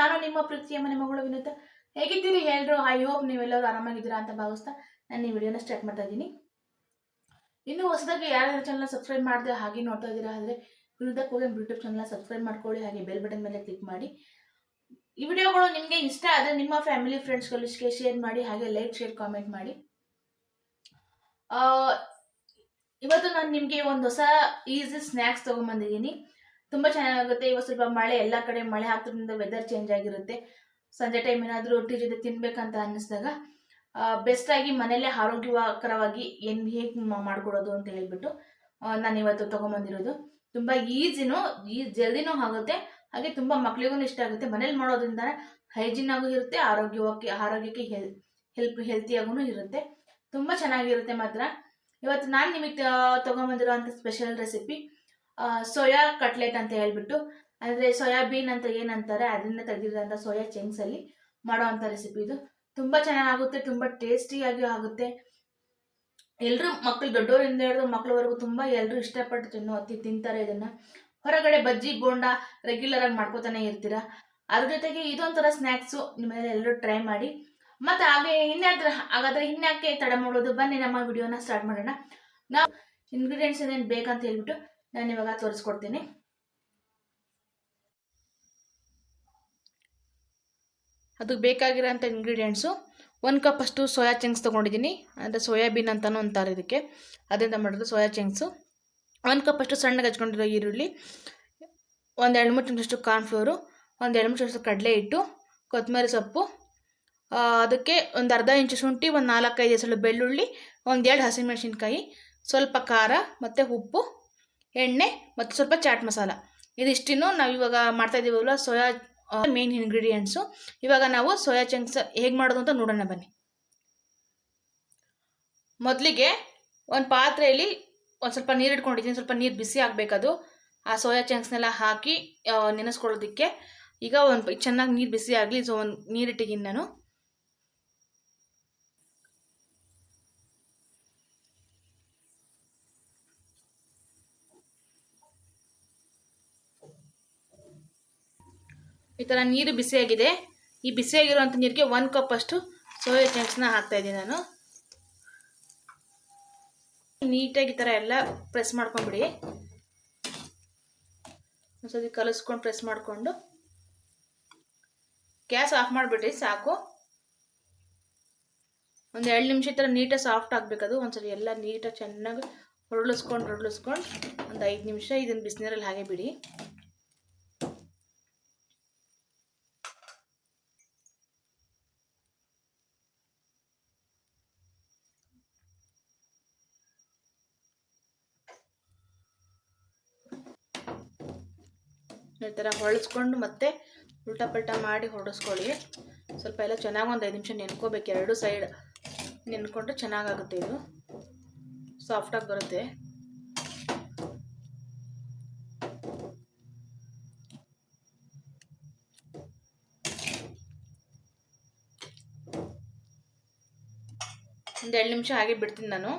ನಾನು ನಿಮ್ಮ ಪ್ರೀತಿಯ ಮನೆ ಮಗಳು ವಿನೋದ ಹೇಗಿದ್ದೀರಿ ಎಲ್ಲರೂ ಐ ಹೋಪ್ ನೀವೆಲ್ಲರೂ ಆರಾಮಾಗಿದ್ದೀರಾ ಅಂತ ಭಾವಿಸ್ತಾ ನಾನು ಈ ವಿಡಿಯೋನ ಸ್ಟಾರ್ಟ್ ಮಾಡ್ತಾ ಇದ್ದೀನಿ. ಇನ್ನು ಹೊಸದಾಗಿ ಯಾರ್ಯಾರು ಚಾನಲ್ ಸಬ್ಸ್ಕ್ರೈಬ್ ಮಾಡಿದೆ ಹಾಗೆ ನೋಡ್ತಾ ಇದ್ದೀರಾ ಆದರೆ ವಿನುತ ಹೋಗಿ ಯೂಟ್ಯೂಬ್ ಚಾನಲ್ ಸಬ್ಸ್ಕ್ರೈಬ್ ಮಾಡ್ಕೊಳ್ಳಿ, ಹಾಗೆ ಬೆಲ್ ಬಟನ್ ಮೇಲೆ ಕ್ಲಿಕ್ ಮಾಡಿ. ಈ ವಿಡಿಯೋಗಳು ನಿಮಗೆ ಇಷ್ಟ ಆದರೆ ನಿಮ್ಮ ಫ್ಯಾಮಿಲಿ ಫ್ರೆಂಡ್ಸ್ಗಳಿಗೆ ಶೇರ್ ಮಾಡಿ, ಹಾಗೆ ಲೈಕ್ ಶೇರ್ ಕಾಮೆಂಟ್ ಮಾಡಿ. ಇವತ್ತು ನಾನು ನಿಮಗೆ ಒಂದು ಹೊಸ ಈಸಿ ಸ್ನ್ಯಾಕ್ಸ್ ತೊಗೊಂಬಂದಿದ್ದೀನಿ ತುಂಬ ಚೆನ್ನಾಗಿರುತ್ತೆ ಇವಾಗ ಸ್ವಲ್ಪ ಮಳೆ, ಎಲ್ಲ ಕಡೆ ಮಳೆ ಹಾಕೋದ್ರಿಂದ ವೆದರ್ ಚೇಂಜ್ ಆಗಿರುತ್ತೆ. ಸಂಜೆ ಟೈಮ್ ಏನಾದರೂ ರೊಟ್ಟಿ ಜೊತೆ ತಿನ್ಬೇಕಂತ ಅನ್ನಿಸಿದಾಗ ಬೆಸ್ಟ್ ಆಗಿ ಮನೆಯಲ್ಲೇ ಆರೋಗ್ಯಕರವಾಗಿ ಏನು ಹೇಗೆ ಮಾಡ್ಕೊಡೋದು ಅಂತ ಹೇಳ್ಬಿಟ್ಟು ನಾನು ಇವತ್ತು ತೊಗೊಂಬಂದಿರೋದು. ತುಂಬ ಈಸಿನೂ, ಈ ಜಲ್ದಿನೂ ಆಗುತ್ತೆ. ಹಾಗೆ ತುಂಬ ಮಕ್ಳಿಗೂ ಇಷ್ಟ ಆಗುತ್ತೆ. ಮನೇಲಿ ಮಾಡೋದ್ರಿಂದ ಹೈಜಿನ್ ಆಗೂ ಇರುತ್ತೆ, ಆರೋಗ್ಯವಾಗಿ, ಆರೋಗ್ಯಕ್ಕೆ ಹೆಲ್ ಹೆಲ್ಪ್ ಹೆಲ್ತಿಯಾಗೂ ಇರುತ್ತೆ. ತುಂಬ ಚೆನ್ನಾಗಿರುತ್ತೆ ಮಾತ್ರ. ಇವತ್ತು ನಾನು ನಿಮಗೆ ತೊಗೊಂಬಂದಿರೋಂಥ ಸ್ಪೆಷಲ್ ರೆಸಿಪಿ ಸೋಯಾ ಕಟ್ಲೆಟ್ ಅಂತ ಹೇಳ್ಬಿಟ್ಟು, ಅಂದ್ರೆ ಸೋಯಾಬೀನ್ ಅಂತ ಏನಂತಾರೆ ಅದರಿಂದ ತೆಗೆದಿರೋಂಥ ಸೋಯಾ ಚೆಂಗ್ಸಲ್ಲಿ ಮಾಡೋವಂಥ ರೆಸಿಪಿ ಇದು. ತುಂಬ ಚೆನ್ನಾಗುತ್ತೆ ತುಂಬ ಟೇಸ್ಟಿಯಾಗಿ ಆಗುತ್ತೆ. ಎಲ್ಲರೂ ಮಕ್ಕಳು ದೊಡ್ಡವರಿಂದ ಹಿಡಿದು ಮಕ್ಕಳವರೆಗೂ ತುಂಬ ಎಲ್ಲರೂ ಇಷ್ಟಪಟ್ಟು ತಿನ್ನೋ ತಿಂತಾರೆ ಇದನ್ನ. ಹೊರಗಡೆ ಬಜ್ಜಿ, ಬೋಂಡ ರೆಗ್ಯುಲರ್ ಆಗಿ ಮಾಡ್ಕೋತಾನೆ ಇರ್ತೀರಾ. ಅದ್ರ ಜೊತೆಗೆ ಇದೊಂಥರ ಸ್ನ್ಯಾಕ್ಸು ನಿಮ್ಮಲ್ಲಿ ಎಲ್ಲರೂ ಟ್ರೈ ಮಾಡಿ. ಮತ್ತೆ ಹಾಗೆ ಇನ್ಯಾದ್ರ ಹಾಗಾದ್ರೆ ಇನ್ಯಾಕೆ ತಡ ಮಾಡೋದು? ಬನ್ನಿ ನಮ್ಮ ವಿಡಿಯೋನ ಸ್ಟಾರ್ಟ್ ಮಾಡೋಣ. ನಾವು ಇಂಗ್ರೀಡಿಯೆಂಟ್ಸ್ ಏನೇನು ಬೇಕಂತ ಹೇಳ್ಬಿಟ್ಟು ನಾನು ಇವಾಗ ತೋರಿಸ್ಕೊಡ್ತೀನಿ. ಅದಕ್ಕೆ ಬೇಕಾಗಿರೋಂಥ ಇಂಗ್ರೀಡಿಯೆಂಟ್ಸು ಒಂದು ಕಪ್ ಅಷ್ಟು ಸೋಯಾ ಚಂಕ್ಸ್ ತೊಗೊಂಡಿದ್ದೀನಿ. ಅಂದರೆ ಸೋಯಾಬೀನ್ ಅಂತಲೂ ಅಂತಾರೆ ಇದಕ್ಕೆ. ಅದರಿಂದ ಮಾಡೋದು ಸೋಯಾ ಚಂಕ್ಸು ಒಂದು ಕಪ್ ಅಷ್ಟು ಸಣ್ಣಗೆ ಹಚ್ಕೊಂಡಿರೋ ಈರುಳ್ಳಿ, ಒಂದು ಎರಡು ಮೂರು ಚಮಚಷ್ಟು ಕಾರ್ನ್ಫ್ಲೋರು ಒಂದು ಎರಡು ಮೂರು ಚಮಚಷ್ಟು ಕಡಲೆ ಹಿಟ್ಟು, ಕೊತ್ತಂಬರಿ ಸೊಪ್ಪು ಅದಕ್ಕೆ ಒಂದು ಅರ್ಧ ಇಂಚು ಶುಂಠಿ, ಒಂದು ನಾಲ್ಕೈದು ಹೆಸರು ಬೆಳ್ಳುಳ್ಳಿ, ಒಂದು ಎರಡು ಹಸಿಮೆಣಸಿನ್ಕಾಯಿ, ಸ್ವಲ್ಪ ಖಾರ ಮತ್ತು ಉಪ್ಪು ಎಣ್ಣೆ ಮತ್ತು ಸ್ವಲ್ಪ ಚಾಟ್ ಮಸಾಲ. ಇದಿಷ್ಟಿನ್ನು ನಾವು ಇವಾಗ ಮಾಡ್ತಾ ಇದ್ದೀವಲ್ಲ ಸೋಯಾ ಮೇನ್ ಇಂಗ್ರೀಡಿಯೆಂಟ್ಸು ಇವಾಗ ನಾವು ಸೋಯಾ ಚಂಕ್ಸ್ ಹೇಗೆ ಮಾಡೋದು ಅಂತ ನೋಡೋಣ ಬನ್ನಿ. ಮೊದಲಿಗೆ ಒಂದು ಪಾತ್ರೆಯಲ್ಲಿ ಒಂದು ಸ್ವಲ್ಪ ನೀರು ಇಟ್ಕೊಂಡಿದ್ದೀನಿ. ಸ್ವಲ್ಪ ನೀರು ಬಿಸಿ ಆಗಬೇಕದು. ಆ ಸೋಯಾ ಚಂಕ್ಸ್ನೆಲ್ಲ ಹಾಕಿ ನೆನೆಸ್ಕೊಳ್ಳೋದಕ್ಕೆ ಈಗ ಒಂದು ಚೆನ್ನಾಗಿ ನೀರು ಬಿಸಿ ಆಗಲಿ ಸೊ ಒಂದು ನೀರಿಟ್ಟಿದ್ದೀನಿ ನಾನು. ಈ ಥರ ನೀರು ಬಿಸಿಯಾಗಿದೆ. ಈ ಬಿಸಿಯಾಗಿರುವಂಥ ನೀರಿಗೆ ಒಂದು ಕಪ್ ಅಷ್ಟು ಸೋಯಾ ಚಂಕ್ಸ್ನ ಹಾಕ್ತಾ ಇದ್ದೀನಿ ನಾನು. ನೀಟಾಗಿ ಈ ಥರ ಎಲ್ಲ ಪ್ರೆಸ್ ಮಾಡ್ಕೊಂಬಿಡಿ. ಒಂದ್ಸತಿ ಕಲಸ್ಕೊಂಡು ಪ್ರೆಸ್ ಮಾಡಿಕೊಂಡು. ಗ್ಯಾಸ್ ಆಫ್ ಮಾಡಿಬಿಡ್ರಿ, ಸಾಕು. ಒಂದು ಎರಡು ನಿಮಿಷ ಥರ ನೀಟಾಗಿ ಸಾಫ್ಟ್ ಆಗಬೇಕದು. ಒಂದ್ಸರಿ ಎಲ್ಲ ನೀಟಾಗಿ ಚೆನ್ನಾಗಿ ಹೊರಳಿಸ್ಕೊಂಡು ಹೊರಳಿಸ್ಕೊಂಡು ಒಂದು ಐದು ನಿಮಿಷ ಇದನ್ನು ಬಿಸಿನೀರಲ್ಲಿ ಹಾಗೆ ಬಿಡಿ. ಥರ ಹೊಳಿಸ್ಕೊಂಡು ಮತ್ತೆ ಉಲ್ಟಾ ಪಲ್ಟಾ ಮಾಡಿ ಹೊಡೆಸ್ಕೊಳ್ಳಿ. ಸ್ವಲ್ಪ ಎಲ್ಲ ಚೆನ್ನಾಗಿ ಒಂದು ಐದು ನಿಮಿಷ ನೆನ್ಕೋಬೇಕು. ಎರಡು ಸೈಡ್ ನೆನ್ಕೊಂಡ್ರೆ ಚೆನ್ನಾಗಾಗುತ್ತೆ ಇದು. ಸಾಫ್ಟಾಗಿ ಬರುತ್ತೆ. ಒಂದು ಎರಡು ನಿಮಿಷ ಹಾಗೆ ಬಿಡ್ತೀನಿ ನಾನು.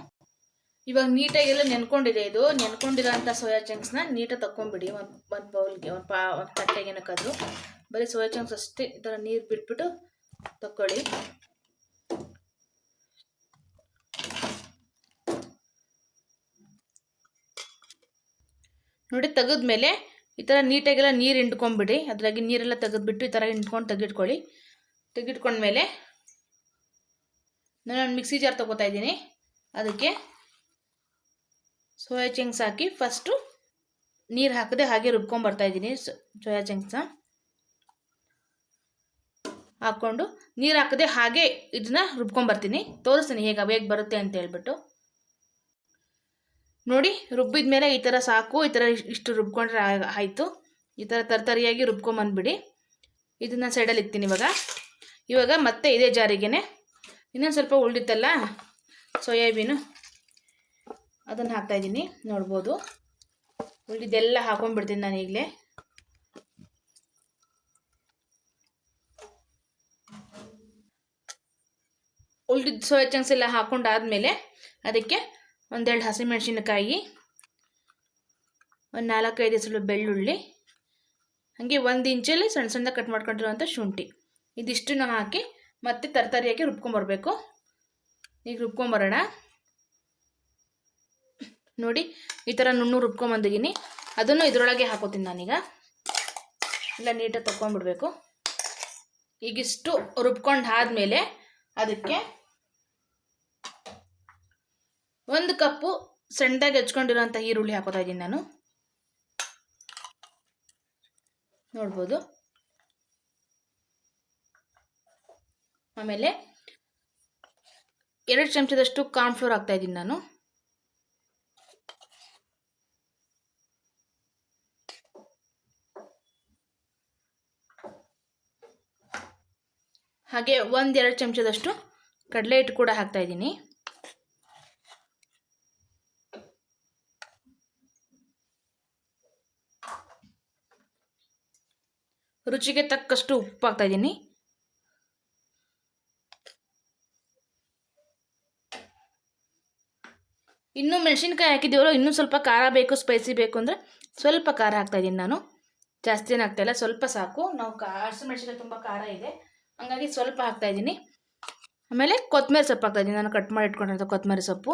ಇವಾಗ ನೀಟಾಗೆಲ್ಲ ನೆನ್ಕೊಂಡಿದೆ ಇದು. ನೆನ್ಕೊಂಡಿರೋಂಥ ಸೋಯಾ ಚಂಕ್ಸ್ನ ನೀಟಾಗಿ ತಗೊಂಬಿಡಿ ಒಂದು ಒಂದು ಬೌಲ್ಗೆ, ಒಂದು ಪಾ, ಒಂದು ತಟ್ಟೆಗೆ ಏನಕ್ಕಾದ್ರು. ಬರೀ ಸೋಯಾ ಚಂಕ್ಸ್ ಅಷ್ಟೇ ಈ ಥರ ನೀರು ಬಿಟ್ಬಿಟ್ಟು ತಕ್ಕೊಳ್ಳಿ. ನೋಡಿ ತೆಗೆದ್ಮೇಲೆ ಈ ಥರ ನೀಟಾಗೆಲ್ಲ ನೀರು ಹಿಂಡ್ಕೊಂಡ್ಬಿಡಿ ಅದ್ರಾಗಿ ನೀರೆಲ್ಲ ತೆಗೆದ್ಬಿಟ್ಟು ಈ ಥರ ಹಿಂಡ್ಕೊಂಡು ತೆಗಿಟ್ಕೊಳ್ಳಿ ತೆಗಿಟ್ಕೊಂಡ್ಮೇಲೆ ನಾನು ಮಿಕ್ಸಿ ಜಾರ್ ತೊಗೋತಾ ಇದ್ದೀನಿ. ಅದಕ್ಕೆ ಸೋಯಾ ಚಂಕ್ಸ್ ಹಾಕಿ ಫಸ್ಟು ನೀರು ಹಾಕದೆ ಹಾಗೆ ರುಬ್ಕೊಂಬರ್ತಾ ಇದ್ದೀನಿ ಸೋಯಾ ಚಂಕ್ಸ್ನ ಹಾಕ್ಕೊಂಡು ನೀರು ಹಾಕದೆ ಹಾಗೆ ಇದನ್ನ ರುಬ್ಕೊಂಬರ್ತೀನಿ ತೋರಿಸ್ತೀನಿ ಹೇಗೆ ಬೇಗ ಬರುತ್ತೆ ಅಂತ ಹೇಳ್ಬಿಟ್ಟು. ನೋಡಿ ರುಬ್ಬಿದ ಮೇಲೆ ಈ ಥರ ಸಾಕು, ಈ ಥರ ಇಷ್ಟು ರುಬ್ಕೊಂಡ್ರೆ ಆಯಿತು. ಈ ಥರ ತರತರಿಯಾಗಿ ರುಬ್ಕೊಂಬಂದ್ಬಿಡಿ ಇದನ್ನ ಸೈಡಲ್ಲಿ ಇಕ್ತೀನಿ ಇವಾಗ. ಇವಾಗ ಮತ್ತೆ ಇದೇ ಜಾರಿಗೆನೆ. ಇನ್ನೊಂದು ಸ್ವಲ್ಪ ಉಳಿದಿತ್ತಲ್ಲ ಸೋಯಾಬೀನು ಅದನ್ನು ಹಾಕ್ತಾಯಿದ್ದೀನಿ ನೋಡ್ಬೋದು. ಉಳಿದಿದ್ದೆಲ್ಲ ಹಾಕೊಂಡ್ಬಿಡ್ತೀನಿ ನಾನು ಈಗಲೇ. ಉಳಿದಿದ್ದ ಸೋಯಾ ಚಂಕ್ಸ್ ಎಲ್ಲ ಹಾಕೊಂಡಾದ್ಮೇಲೆ ಅದಕ್ಕೆ ಒಂದೆರಡು ಹಸಿಮೆಣಸಿನಕಾಯಿ, ಒಂದು ನಾಲ್ಕೈದು ಹೆಸರು ಬೆಳ್ಳುಳ್ಳಿ, ಹಾಗೆ ಒಂದು ಇಂಚಲ್ಲಿ ಸಣ್ಣ ಸಣ್ಣ ಕಟ್ ಮಾಡ್ಕೊಂಡಿರುವಂಥ ಶುಂಠಿ. ಇದಿಷ್ಟನ್ನು ಹಾಕಿ ಮತ್ತೆ ತರಕಾರಿ ಹಾಕಿ ರುಬ್ಕೊಂಬರ್ಬೇಕು. ಈಗ ರುಬ್ಕೊಂಬರೋಣ. ನೋಡಿ, ಈ ಥರ ನುಣ್ಣು ರುಬ್ಕೊಂಬಂದಿದ್ದೀನಿ ಅದನ್ನು ಇದರೊಳಗೆ ಹಾಕೋತೀನಿ ನಾನೀಗ. ಇಲ್ಲ ನೀಟಾಗಿ ತಗೊಂಡ್ಬಿಡ್ಬೇಕು ಈಗಿಷ್ಟು ರುಬ್ಕೊಂಡು ಆದಮೇಲೆ ಅದಕ್ಕೆ ಒಂದು ಕಪ್ಪು ಸಣ್ಣದಾಗಿ ಹೆಚ್ಕೊಂಡಿರೋಂಥ ಈರುಳ್ಳಿ ಹಾಕೋತಾ ಇದ್ದೀನಿ ನಾನು. ನೋಡ್ಬೋದು. ಆಮೇಲೆ ಎರಡು ಚಮಚದಷ್ಟು ಕಾರ್ನ್ಫ್ಲೋರ್ ಹಾಕ್ತಾಯಿದ್ದೀನಿ ನಾನು. ಹಾಗೆ ಒಂದೆರಡು ಚಮಚದಷ್ಟು ಕಡಲೆ ಹಿಟ್ಟು ಕೂಡ ಹಾಕ್ತಾ ಇದ್ದೀನಿ. ರುಚಿಗೆ ತಕ್ಕಷ್ಟು ಉಪ್ಪು ಹಾಕ್ತಾ ಇದ್ದೀನಿ. ಇನ್ನೂ ಮೆಣಸಿನ್ಕಾಯಿ ಹಾಕಿದ್ದೀವಲ್ಲ, ಇನ್ನೂ ಸ್ವಲ್ಪ ಖಾರ ಬೇಕು ಸ್ಪೈಸಿ ಬೇಕು ಅಂದರೆ ಸ್ವಲ್ಪ ಖಾರ ಹಾಕ್ತಾ ಇದ್ದೀನಿ ನಾನು. ಜಾಸ್ತಿ ಏನು ಹಾಕ್ತಾಯಿಲ್ಲ ಸ್ವಲ್ಪ ಸಾಕು. ನಾವು ಕಾ ಹಸಿಮೆಣಸಿನ್ಕಾಯಿ ತುಂಬ ಖಾರ ಇದೆ. ಹಂಗಾಗಿ ಸ್ವಲ್ಪ ಹಾಕ್ತಾ ಇದ್ದೀನಿ. ಆಮೇಲೆ ಕೊತ್ತಂಬರಿ ಸೊಪ್ಪು ಹಾಕ್ತಾ ಇದ್ದೀನಿ. ನಾನು ಕಟ್ ಮಾಡಿ ಇಟ್ಕೊಂಡಿರೋದು ಕೊತ್ತಂಬರಿ ಸೊಪ್ಪು.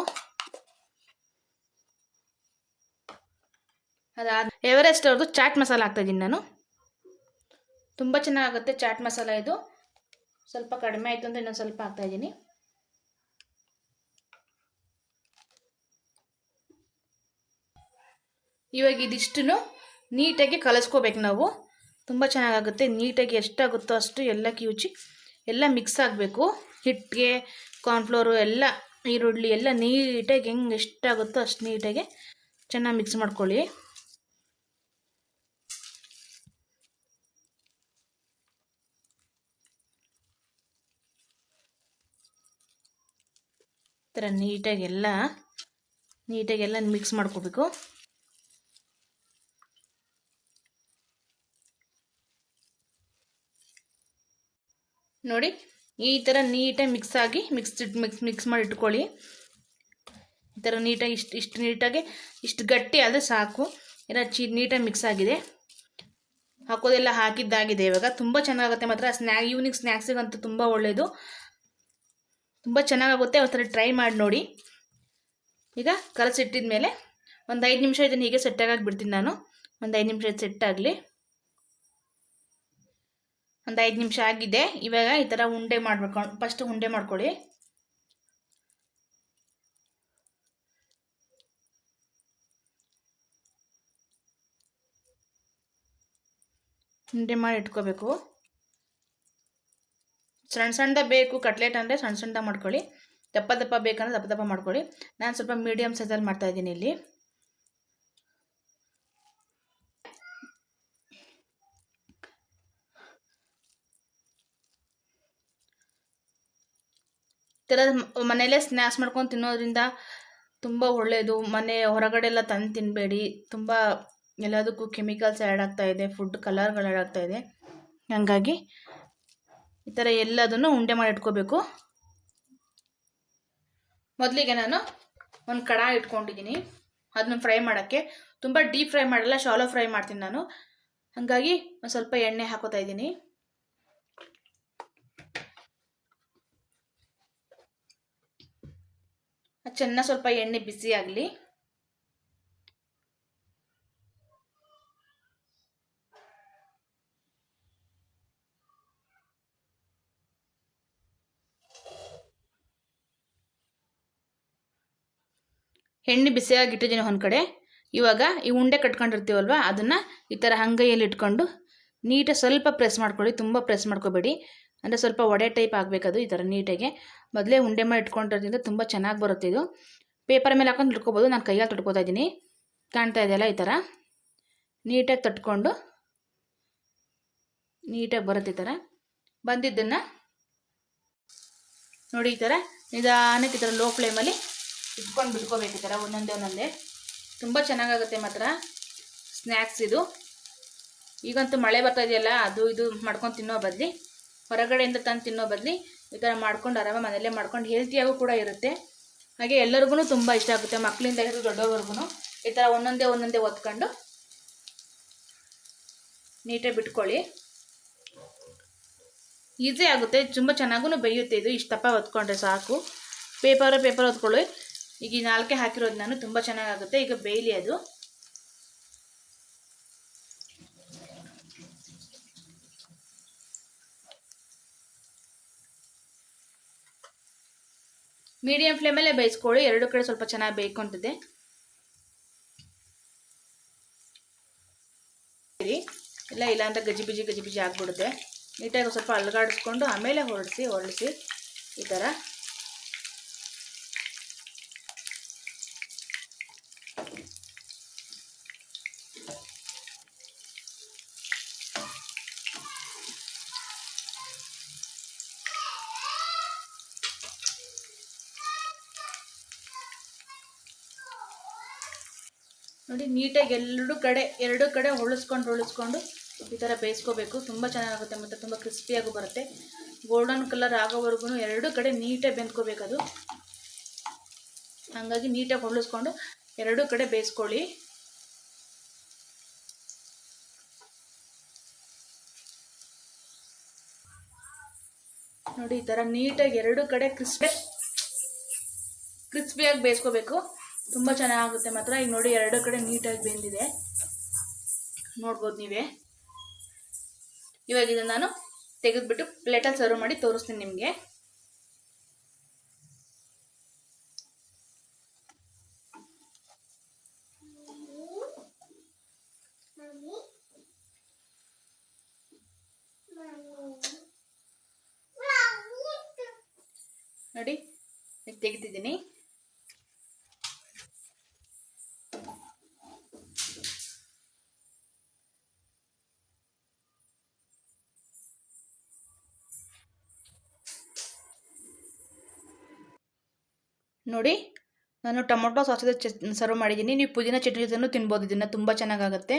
ಅದಾದ ಎವರೆಸ್ಟ್ ಅವ್ರದ್ದು ಚಾಟ್ ಮಸಾಲ ಹಾಕ್ತಾ ಇದ್ದೀನಿ ನಾನು. ತುಂಬ ಚೆನ್ನಾಗುತ್ತೆ ಚಾಟ್ ಮಸಾಲ ಇದು. ಸ್ವಲ್ಪ ಕಡಿಮೆ ಆಯಿತು ಅಂದರೆ ಇನ್ನೊಂದು ಸ್ವಲ್ಪ ಹಾಕ್ತಾ ಇದ್ದೀನಿ. ಇವಾಗ ಇದಿಷ್ಟು ನೀಟಾಗಿ ಕಲಸ್ಕೋಬೇಕು ನಾವು. ತುಂಬ ಚೆನ್ನಾಗಾಗುತ್ತೆ, ನೀಟಾಗಿ ಎಷ್ಟಾಗುತ್ತೋ ಅಷ್ಟು ಎಲ್ಲ ಕಿವುಚಿ ಎಲ್ಲ ಮಿಕ್ಸ್ ಆಗಬೇಕು. ಹಿಟ್ಟಿಗೆ ಕಾರ್ನ್ಫ್ಲೋರು ಎಲ್ಲ ಈರುಳ್ಳಿ, ಎಲ್ಲ ನೀಟಾಗಿ ಹೆಂಗೆ ಎಷ್ಟಾಗುತ್ತೋ ಅಷ್ಟು ನೀಟಾಗಿ ಚೆನ್ನಾಗಿ ಮಿಕ್ಸ್ ಮಾಡ್ಕೊಳ್ಳಿ. ಥರ ನೀಟಾಗಿ ಎಲ್ಲ ನೀಟಾಗಿ ಎಲ್ಲ ಮಿಕ್ಸ್ ಮಾಡ್ಕೋಬೇಕು. ನೋಡಿ, ಈ ಥರ ನೀಟಾಗಿ ಮಿಕ್ಸ್ ಆಗಿ ಮಿಕ್ಸ್ ಮಿಕ್ಸ್ ಮಿಕ್ಸ್ ಮಾಡಿ ಇಟ್ಕೊಳ್ಳಿ. ಈ ಥರ ನೀಟಾಗಿ ಇಷ್ಟು ಇಷ್ಟು ನೀಟಾಗಿ, ಇಷ್ಟು ಗಟ್ಟಿ ಆದರೆ ಸಾಕು. ಎಲ್ಲ ಚಿ, ನೀಟಾಗಿ ಮಿಕ್ಸ್ ಆಗಿದೆ. ಹಾಕೋದೆಲ್ಲ ಹಾಕಿದ್ದಾಗಿದೆ ಇವಾಗ. ತುಂಬ ಚೆನ್ನಾಗುತ್ತೆ ಮಾತ್ರ. ಸ್ನ್ಯಾ ಈವ್ನಿಂಗ್ ಸ್ನ್ಯಾಕ್ಸಿಗಂತೂ ತುಂಬ ಒಳ್ಳೆಯದು ತುಂಬ ಚೆನ್ನಾಗಾಗುತ್ತೆ. ಒಂಥರ ಥರ ಟ್ರೈ ಮಾಡಿ ನೋಡಿ. ಈಗ ಕಲಸಿಟ್ಟಿದ ಮೇಲೆ ಒಂದು ಐದು ನಿಮಿಷ ಇದನ್ನು ಹೀಗೆ ಸೆಟ್ಟಾಗಿ ಬಿಡ್ತೀನಿ ನಾನು. ಒಂದು ಐದು ನಿಮಿಷ ಸೆಟ್ ಆಗಲಿ. ಒಂದು ಐದು ನಿಮಿಷ ಆಗಿದೆ. ಇವಾಗ ಈ ಥರ ಉಂಡೆ ಮಾಡಬೇಕು. ಫಸ್ಟ್ ಉಂಡೆ ಮಾಡ್ಕೊಳ್ಳಿ. ಉಂಡೆ ಮಾಡಿ ಇಟ್ಕೋಬೇಕು. ಸಣ್ಣ ಸಣ್ಣದ ಬೇಕು, ಕಟ್ಲೆಟ್ ಅಂದರೆ ಸಣ್ಣ ಸಣ್ಣದ ಮಾಡ್ಕೊಳ್ಳಿ. ದಪ್ಪ ದಪ್ಪ ಬೇಕಂದ್ರೆ ದಪ್ಪ ದಪ್ಪ ಮಾಡ್ಕೊಳ್ಳಿ. ನಾನು ಸ್ವಲ್ಪ ಮೀಡಿಯಮ್ ಸೈಜಲ್ಲಿ ಮಾಡ್ತಾಯಿದ್ದೀನಿ ಇಲ್ಲಿ. ಥರ ಮನೆಯಲ್ಲೇ ಸ್ನ್ಯಾಕ್ಸ್ ಮಾಡ್ಕೊಂಡು ತಿನ್ನೋದ್ರಿಂದ ತುಂಬ ಒಳ್ಳೆಯದು ಮನೆ ಹೊರಗಡೆ ಎಲ್ಲ ತಂದು ತಿನ್ನಬೇಡಿ ತುಂಬ ಎಲ್ಲದಕ್ಕೂ ಕೆಮಿಕಲ್ಸ್ ಆ್ಯಡ್ ಇದೆ ಫುಡ್ ಕಲರ್ಗಳು ಆ್ಯಡ್ ಇದೆ. ಹಾಗಾಗಿ ಈ ಥರ ಎಲ್ಲದನ್ನು ಉಂಡೆ ಮಾಡಿ ಇಟ್ಕೋಬೇಕು. ಮೊದಲಿಗೆ ನಾನು ಒಂದು ಕಡ ಇಟ್ಕೊಂಡಿದ್ದೀನಿ. ಅದನ್ನ ಫ್ರೈ ಮಾಡೋಕ್ಕೆ. ತುಂಬ ಡೀಪ್ ಫ್ರೈ ಮಾಡಲ್ಲ ಶಾಲೋ ಫ್ರೈ ಮಾಡ್ತೀನಿ ನಾನು. ಹಾಗಾಗಿ ಒಂದು ಸ್ವಲ್ಪ ಎಣ್ಣೆ ಹಾಕೋತಾ ಇದ್ದೀನಿ. ಚೆನ್ನಾಗಿ ಸ್ವಲ್ಪ ಎಣ್ಣೆ ಬಿಸಿ ಆಗಲಿ. ಎಣ್ಣೆ ಬಿಸಿಯಾಗಿ ಇಟ್ಟಿದ್ದೀನಿ ಒಂದು ಕಡೆ. ಇವಾಗ ಈ ಉಂಡೆ ಕಟ್ಕೊಂಡಿರ್ತೀವಲ್ವ, ಅದನ್ನು ಈ ಥರ ಹಂಗೈಯಲ್ಲಿ ಇಟ್ಕೊಂಡು ನೀಟಾಗಿ ಸ್ವಲ್ಪ ಪ್ರೆಸ್ ಮಾಡ್ಕೊಳ್ಳಿ, ತುಂಬ ಪ್ರೆಸ್ ಮಾಡ್ಕೋಬೇಡಿ. ಅಂದರೆ ಸ್ವಲ್ಪ ಒಡೆ ಟೈಪ್ ಆಗಬೇಕದು ಈ ಥರ ನೀಟಾಗಿ. ಮೊದಲೇ ಉಂಡೆ ಮಾಡಿ ಇಟ್ಕೊಂಡಿರೋದ್ರಿಂದ ತುಂಬ ಚೆನ್ನಾಗಿ ಬರುತ್ತೆ ಇದು. ಪೇಪರ್ ಮೇಲೆ ಹಾಕೊಂಡು ತಿಳ್ಕೊಬೋದು ನಾನು ಕೈಯಲ್ಲಿ ತೊಟ್ಕೋತಾ ಇದ್ದೀನಿ ಕಾಣ್ತಾ ಇದೆಯಲ್ಲ ಈ ಥರ ನೀಟಾಗಿ ತಟ್ಕೊಂಡು ನೀಟಾಗಿ ಬರುತ್ತೆ ಈ ಥರ ಬಂದಿದ್ದನ್ನು ನೋಡಿ ಈ ಥರ ನಿಧಾನಕ್ಕೆ ಈ ಥರ ಲೋ ಫ್ಲೇಮಲ್ಲಿ ಇಟ್ಕೊಂಡು ಬಿಟ್ಕೋಬೇಕು ಈ ಥರ ಒಂದೊಂದೇ ಒಂದೊಂದೇ. ತುಂಬ ಚೆನ್ನಾಗಾಗುತ್ತೆ ಮಾತ್ರ. ಸ್ನ್ಯಾಕ್ಸ್ ಇದು. ಈಗಂತೂ ಮಳೆ ಬರ್ತಾ ಇದೆಯಲ್ಲ, ಅದು ಇದು ಮಾಡ್ಕೊಂಡು ತಿನ್ನೋ ಬದಲಿ ಹೊರಗಡೆಯಿಂದ ತಂದು ತಿನ್ನೋ ಬದಲಿ ಈ ಥರ ಮಾಡ್ಕೊಂಡು ಆರಾಮ ಮನೆಯಲ್ಲೇ ಮಾಡ್ಕೊಂಡು ಹೆಲ್ತಿಯಾಗೂ ಕೂಡ ಇರುತ್ತೆ. ಹಾಗೆ ಎಲ್ಲರಿಗೂ ತುಂಬ ಇಷ್ಟ ಆಗುತ್ತೆ ಮಕ್ಕಳಿಂದ ಹಿಡಿದು ದೊಡ್ಡವ್ರಿಗೂ ಈ ಥರ ಒಂದೊಂದೇ ಒಂದೊಂದೇ ಒತ್ಕೊಂಡು ನೀಟಾಗಿ ಬಿಟ್ಕೊಳ್ಳಿ. ಈಸಿ ಆಗುತ್ತೆ, ತುಂಬ ಚೆನ್ನಾಗೂ ಬೇಯುತ್ತೆ ಇದು. ಇಷ್ಟು ದಪ್ಪ ಒತ್ಕೊಂಡ್ರೆ ಸಾಕು. ಪೇಪರ್ ಪೇಪರ್ ಒತ್ಕೊಳ್ಳಿ ಈಗ ಈ ನಾಲ್ಕೇ ಹಾಕಿರೋದು ನಾನು, ತುಂಬ ಚೆನ್ನಾಗಾಗುತ್ತೆ. ಈಗ ಬೇಯಲಿ ಅದು. ಮೀಡಿಯಂ ಫ್ಲೇಮಲ್ಲೇ ಬೇಯಿಸ್ಕೊಳ್ಳಿ. ಎರಡು ಕಡೆ ಸ್ವಲ್ಪ ಚೆನ್ನಾಗಿ ಬೇಯ್ಕೊಂತಿದೆ. ಇಲ್ಲ ಇಲ್ಲ ಅಂತ ಗಜಿ ಬಿಜಿ ಗಜಿ ಬಿಜಿ ಆಗಿಬಿಡುತ್ತೆ. ನೀಟಾಗಿ ಸ್ವಲ್ಪ ಅಲ್ಗಾಡಿಸ್ಕೊಂಡು ಆಮೇಲೆ ಹೊರಡಿಸಿ ಹೊರಳಿಸಿ ಈ ಥರ ನೋಡಿ, ನೀಟಾಗಿ ಎರಡು ಕಡೆ ಎರಡು ಕಡೆ ಹೊಳಿಸ್ಕೊಂಡು ಹೊಳಿಸ್ಕೊಂಡು ಈ ಥರ ಬೇಯಿಸ್ಕೋಬೇಕು. ತುಂಬ ಚೆನ್ನಾಗಾಗುತ್ತೆ ಮತ್ತು ತುಂಬ ಕ್ರಿಸ್ಪಿಯಾಗೂ ಬರುತ್ತೆ. ಗೋಲ್ಡನ್ ಕಲರ್ ಆಗೋವರೆಗೂ ಎರಡು ಕಡೆ ನೀಟಾಗಿ ಅದು. ಹಾಗಾಗಿ ನೀಟಾಗಿ ಹೊಳಿಸ್ಕೊಂಡು ಎರಡು ಕಡೆ ಬೇಯಿಸ್ಕೊಳ್ಳಿ. ನೋಡಿ, ಈ ಥರ ನೀಟಾಗಿ ಎರಡು ಕಡೆ ಕ್ರಿಸ್ಪಿ ಕ್ರಿಸ್ಪಿಯಾಗಿ ಬೇಯಿಸ್ಕೋಬೇಕು. ತುಂಬ ಚೆನ್ನಾಗುತ್ತೆ ಮಾತ್ರ. ಈಗ ನೋಡಿ ಎರಡು ಕಡೆ ನೀಟಾಗಿ ಬೆಂದಿದೆ. ನೋಡ್ಬೋದು ನೀವೇ. ಇವಾಗ ಇದನ್ನು ನಾನು ತೆಗೆದುಬಿಟ್ಟು ಪ್ಲೇಟಲ್ಲಿ ಸರ್ವ್ ಮಾಡಿ ತೋರಿಸ್ತೀನಿ ನಿಮಗೆ. ನೋಡಿ ಈಗ ನೋಡಿ, ನಾನು ಟೊಮೊಟೊ ಸಾಸ್ ಚ ಸರ್ವ್ ಮಾಡಿದ್ದೀನಿ. ನೀವು ಪುದೀನ ಚಟ್ನಿ ಜೊತೆನೂ ತಿನ್ಬೋದು. ಇದನ್ನು ತುಂಬ ಚೆನ್ನಾಗಾಗುತ್ತೆ.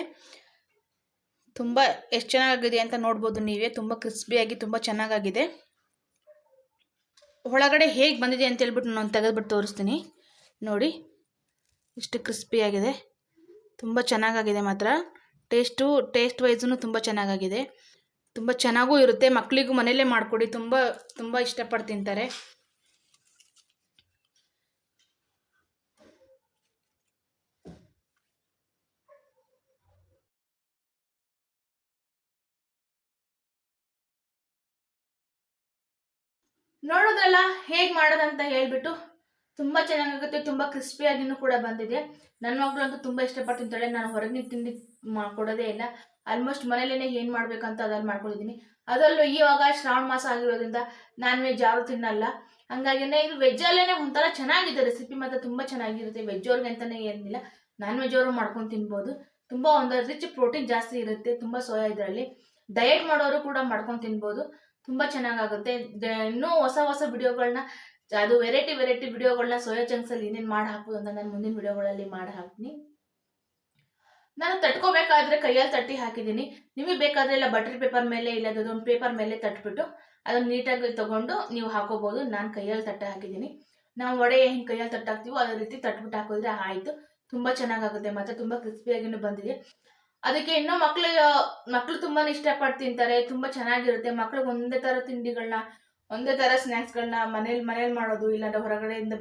ತುಂಬ ಎಷ್ಟು ಚೆನ್ನಾಗಿದೆ ಅಂತ ನೋಡ್ಬೋದು ನೀವೇ. ತುಂಬ ಕ್ರಿಸ್ಪಿಯಾಗಿ, ತುಂಬ ಚೆನ್ನಾಗಾಗಿದೆ. ಒಳಗಡೆ ಹೇಗೆ ಬಂದಿದೆ ಅಂತ ಹೇಳ್ಬಿಟ್ಟು ನಾನು ತೆಗೆದುಬಿಟ್ಟು ತೋರಿಸ್ತೀನಿ. ನೋಡಿ, ಇಷ್ಟು ಕ್ರಿಸ್ಪಿಯಾಗಿದೆ. ತುಂಬ ಚೆನ್ನಾಗಾಗಿದೆ ಮಾತ್ರ. ಟೇಸ್ಟು, ಟೇಸ್ಟ್ ವೈಸೂ ತುಂಬ ಚೆನ್ನಾಗಾಗಿದೆ. ತುಂಬ ಚೆನ್ನಾಗೂ ಇರುತ್ತೆ. ಮಕ್ಕಳಿಗೂ ಮನೆಯಲ್ಲೇ ಮಾಡಿಕೊಡಿ. ತುಂಬ ತುಂಬ ಇಷ್ಟಪಟ್ಟು ತಿಂತಾರೆ. ನೋಡೋದಲ್ಲ, ಹೇಗೆ ಮಾಡೋದಂತ ಹೇಳ್ಬಿಟ್ಟು ತುಂಬ ಚೆನ್ನಾಗಾಗುತ್ತೆ, ತುಂಬ ಕ್ರಿಸ್ಪಿಯಾಗಿನೂ ಕೂಡ ಬಂದಿದೆ. ನನ್ನ ಮಗಳಂತೂ ತುಂಬ ಇಷ್ಟಪಟ್ಟು ತಿಂತಾಳೆ ನಾನು ಹೊರಗಿನ ತಿಂಡಿ ಕೊಡೋದೇ ಇಲ್ಲ. ಆಲ್ಮೋಸ್ಟ್ ಮನೇಲೇ ಏನು ಮಾಡಬೇಕಂತ ಅದಲ್ಲಿ ಮಾಡ್ಕೊಂಡಿದ್ದೀನಿ. ಅದರಲ್ಲೂ ಇವಾಗ ಶ್ರಾವಣ ಮಾಸ ಆಗಿರೋದ್ರಿಂದ ನಾನ್ ವೆಜ್ ಯಾರು ತಿನ್ನಲ್ಲ. ಹಂಗಾಗಿನೇ ಇದು ವೆಜ್ಜಲ್ಲೇ ಒಂಥರ ಚೆನ್ನಾಗಿದೆ ರೆಸಿಪಿ ಮಾತ್ರ, ತುಂಬ ಚೆನ್ನಾಗಿರುತ್ತೆ. ವೆಜ್ ಅವ್ರಿಗೆ ಅಂತಲೇ ಏನಿಲ್ಲ. ನಾನ್ ವೆಜ್ ಅವರು ಮಾಡ್ಕೊಂಡು ತಿನ್ಬೋದು. ತುಂಬ ಒಂದು ರಿಚ್ ಪ್ರೋಟೀನ್ ಜಾಸ್ತಿ ಇರುತ್ತೆ, ತುಂಬ ಸೋಯಾ ಇದರಲ್ಲಿ. ಡಯಟ್ ಮಾಡೋರು ಕೂಡ ಮಾಡ್ಕೊಂಡು ತಿನ್ಬೋದು. ತುಂಬ ಚೆನ್ನಾಗಾಗುತ್ತೆ. ಇನ್ನೂ ಹೊಸ ಹೊಸ ವಿಡಿಯೋಗಳನ್ನ ಅದು ವೆರೈಟಿ ವೆರೈಟಿ ವಿಡಿಯೋಗಳನ್ನ ಸೋಯಾ ಚಂಕ್ಸಲ್ಲಿ ಏನೇನು ಮಾಡಿ ಹಾಕ್ಬೋದು ಅಂತ ನಾನು ಮುಂದಿನ ವಿಡಿಯೋಗಳಲ್ಲಿ ಮಾಡಿ ಹಾಕ್ತೀನಿ ನಾನು ತಟ್ಕೋಬೇಕಾದ್ರೆ ಕೈಯಲ್ಲಿ ತಟ್ಟಿ ಹಾಕಿದ್ದೀನಿ. ನಿಮಗೆ ಬೇಕಾದ್ರೆ ಇಲ್ಲ ಬಟರ್ ಪೇಪರ್ ಮೇಲೆ ಇಲ್ಲ ಅದೊಂದು ಪೇಪರ್ ಮೇಲೆ ತಟ್ಬಿಟ್ಟು ಅದನ್ನು ನೀಟಾಗಿ ತಗೊಂಡು ನೀವು ಹಾಕೋಬಹುದು ನಾನು ಕೈಯಲ್ಲಿ ತಟ್ಟೆ ಹಾಕಿದ್ದೀನಿ. ನಾವು ಒಡೆ ಹಿಂಗೆ ಕೈಯಲ್ಲಿ ತಟ್ಟಾಕ್ತೀವೋ ಅದೇ ರೀತಿ ತಟ್ಬಿಟ್ಟು ಹಾಕಿದ್ರೆ ಆಯಿತು. ತುಂಬ ಚೆನ್ನಾಗಾಗುತ್ತೆ ಮತ್ತು ತುಂಬ ಕ್ರಿಸ್ಪಿಯಾಗಿನೂ ಬಂದಿದೆ. ಅದಕ್ಕೆ ಇನ್ನೂ ಮಕ್ಳು ಮಕ್ಳು ತುಂಬಾ ಇಷ್ಟಪಟ್ಟು ತಿಂತಾರೆ, ತುಂಬಾ ಚೆನ್ನಾಗಿರುತ್ತೆ. ಮಕ್ಳಿಗೆ ಒಂದೇ ತರ ತಿಂಡಿಗಳನ್ನ ಒಂದೇ ಥರ ಸ್ನ್ಯಾಕ್ಸ್ಗಳನ್ನ ಮನೇಲಿ ಮನೇಲಿ ಮಾಡೋದು, ಇಲ್ಲಾಂದ್ರೆ ಹೊರಗಡೆಯಿಂದ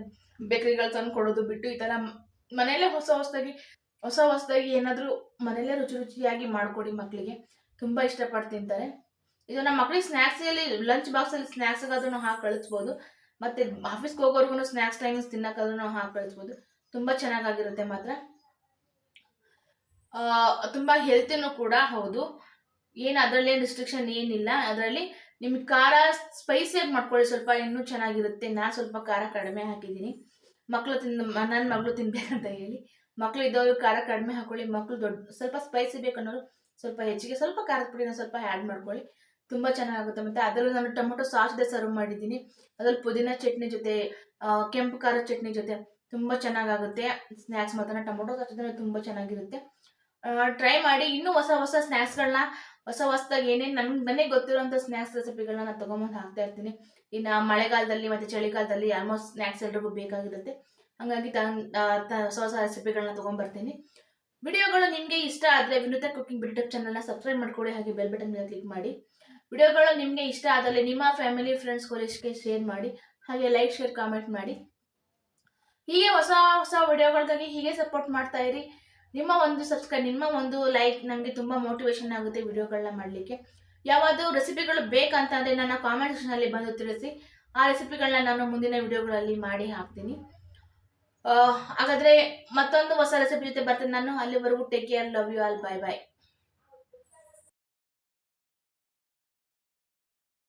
ಬೇಕರಿಗಳು ತಂದು ಕೊಡೋದು, ಬಿಟ್ಟು ಈ ತರ ಮನೆಯಲ್ಲೇ ಹೊಸ ಹೊಸದಾಗಿ ಹೊಸ ಹೊಸದಾಗಿ ಏನಾದರೂ ಮನೆಯಲ್ಲೇ ರುಚಿ ರುಚಿಯಾಗಿ ಮಾಡಿಕೊಡಿ ಮಕ್ಕಳಿಗೆ ತುಂಬ ಇಷ್ಟಪಟ್ಟು ತಿಂತಾರೆ. ಇದು ನಮ್ಮ ಮಕ್ಕಳಿಗೆ ಸ್ನ್ಯಾಕ್ಸಲ್ಲಿ ಲಂಚ್ ಬಾಕ್ಸಲ್ಲಿ ಸ್ನ್ಯಾಕ್ಸ್ಗಾದ್ರೂ ನಾವು ಹಾಕಿ ಕಳಿಸ್ಬೋದು. ಮತ್ತು ಆಫೀಸ್ಗೆ ಹೋಗೋರ್ಗು ಸ್ನ್ಯಾಕ್ಸ್ ಟೈಮ್ಸ್ ತಿನ್ನೋಕ್ಕಾದ್ರೂ ಹಾಕಿ ಕಳಿಸ್ಬೋದು. ತುಂಬ ಚೆನ್ನಾಗಿರುತ್ತೆ ಮಾತ್ರ. ತುಂಬ ಹೆಲ್ತಿನೂ ಕೂಡ ಹೌದು. ಏನು ಅದರಲ್ಲಿ ರಿಸ್ಟ್ರಿಕ್ಷನ್ ಏನಿಲ್ಲ. ಅದರಲ್ಲಿ ನಿಮ್ಗೆ ಖಾರ ಸ್ಪೈಸಿಯಾಗಿ ಮಾಡ್ಕೊಳ್ಳಿ. ಸ್ವಲ್ಪ ಇನ್ನೂ ಚೆನ್ನಾಗಿರುತ್ತೆ. ನಾನು ಸ್ವಲ್ಪ ಖಾರ ಕಡಿಮೆ ಹಾಕಿದ್ದೀನಿ. ಮಕ್ಕಳು ತಿಂದು ನನ್ನ ಮಗಳು ತಿನ್ಬೇಕಂತ ಹೇಳಿ. ಮಕ್ಕಳು ಇದ್ದವರು ಖಾರ ಕಡಿಮೆ ಹಾಕೊಳ್ಳಿ. ಮಕ್ಕಳು ದೊಡ್ಡ ಸ್ವಲ್ಪ ಸ್ಪೈಸಿ ಬೇಕನ್ನೋರು ಸ್ವಲ್ಪ ಹೆಚ್ಚಿಗೆ ಸ್ವಲ್ಪ ಖಾರದ ಪುಡಿನ ಸ್ವಲ್ಪ ಆ್ಯಡ್ ಮಾಡ್ಕೊಳ್ಳಿ. ತುಂಬ ಚೆನ್ನಾಗುತ್ತೆ ಮತ್ತು ಅದರಲ್ಲೂ ನಾನು ಟೊಮೊಟೊ ಸಾಸ್ ಜೊತೆ ಸರ್ವ್ ಮಾಡಿದ್ದೀನಿ. ಅದರಲ್ಲಿ ಪುದೀನ ಚಟ್ನಿ ಜೊತೆ ಕೆಂಪು ಖಾರದ ಚಟ್ನಿ ಜೊತೆ ತುಂಬ ಚೆನ್ನಾಗಾಗುತ್ತೆ. ಸ್ನ್ಯಾಕ್ಸ್ ಮಾತ್ರ ಟೊಮೊಟೊ ಸಾಸ್ ಜೊತೆ ತುಂಬ ಚೆನ್ನಾಗಿರುತ್ತೆ. ಟ್ರೈ ಮಾಡಿ ಇನ್ನೂ ಹೊಸ ಹೊಸ ಸ್ನ್ಯಾಕ್ಸ್ಗಳನ್ನ ಹೊಸ ಹೊಸದಾಗಿ ಏನೇನು ನನ್ಗೆ ನನಗೆ ಗೊತ್ತಿರೋಂಥ ಸ್ನ್ಯಾಕ್ಸ್ ರೆಸಿಪಿಗಳನ್ನ ನಾನು ತೊಗೊಂಬಂದು ಹಾಕ್ತಾ ಇರ್ತೀನಿ. ಇನ್ನು ಮಳೆಗಾಲದಲ್ಲಿ ಮತ್ತು ಚಳಿಗಾಲದಲ್ಲಿ ಆಲ್ಮೋಸ್ಟ್ ಸ್ನ್ಯಾಕ್ಸ್ ಎಲ್ರಿಗೂ ಬೇಕಾಗಿರುತ್ತೆ. ಹಾಗಾಗಿ ತ ಹೊಸ ಹೊಸ ರೆಸಿಪಿಗಳನ್ನ ತೊಗೊಂಬರ್ತೀನಿ ವಿಡಿಯೋಗಳು ನಿಮಗೆ ಇಷ್ಟ ಆದರೆ ವಿನೂತ ಕುಕಿಂಗ್ ಯೂಟ್ಯೂಬ್ ಚಾನಲ್ನ ಸಬ್ಸ್ಕ್ರೈಬ್ ಮಾಡ್ಕೊಳ್ಳಿ, ಹಾಗೆ ಬೆಲ್ ಬಟನ್ ಮೇಲೆ ಕ್ಲಿಕ್ ಮಾಡಿ. ವಿಡಿಯೋಗಳು ನಿಮಗೆ ಇಷ್ಟ ಆದಲ್ಲಿ ನಿಮ್ಮ ಫ್ಯಾಮಿಲಿ ಫ್ರೆಂಡ್ಸ್ ಕೊಲೀಸ್ಗೆ ಶೇರ್ ಮಾಡಿ, ಹಾಗೆ ಲೈಕ್ ಶೇರ್ ಕಾಮೆಂಟ್ ಮಾಡಿ. ಹೀಗೆ ಹೊಸ ಹೊಸ ವಿಡಿಯೋಗಳಿಗಾಗಿ ಹೀಗೆ ಸಪೋರ್ಟ್ ಮಾಡ್ತಾ ಇರಿ. ನಿಮ್ಮ ಒಂದು ಸಬ್ಸ್ಕ್ರೈಬ್ ನಿಮ್ಮ ಒಂದು ಲೈಕ್ ನಮಗೆ ತುಂಬ ಮೋಟಿವೇಶನ್ ಆಗುತ್ತೆ ವಿಡಿಯೋಗಳನ್ನ ಮಾಡಲಿಕ್ಕೆ. ಯಾವುದು ರೆಸಿಪಿಗಳು ಬೇಕಂತ ಅಂದರೆ ನನ್ನ ಕಾಮೆಂಟ್ ಸೆಕ್ಷನಲ್ಲಿ ಬಂದು ತಿಳಿಸಿ. ಆ ರೆಸಿಪಿಗಳನ್ನ ನಾನು ಮುಂದಿನ ವಿಡಿಯೋಗಳಲ್ಲಿ ಮಾಡಿ ಹಾಕ್ತೀನಿ. ಹಾಗಾದರೆ ಮತ್ತೊಂದು ಹೊಸ ರೆಸಿಪಿ ಜೊತೆ ಬರ್ತೇನೆ ನಾನು. ಅಲ್ಲಿವರೆಗೂ take care love you all bye bye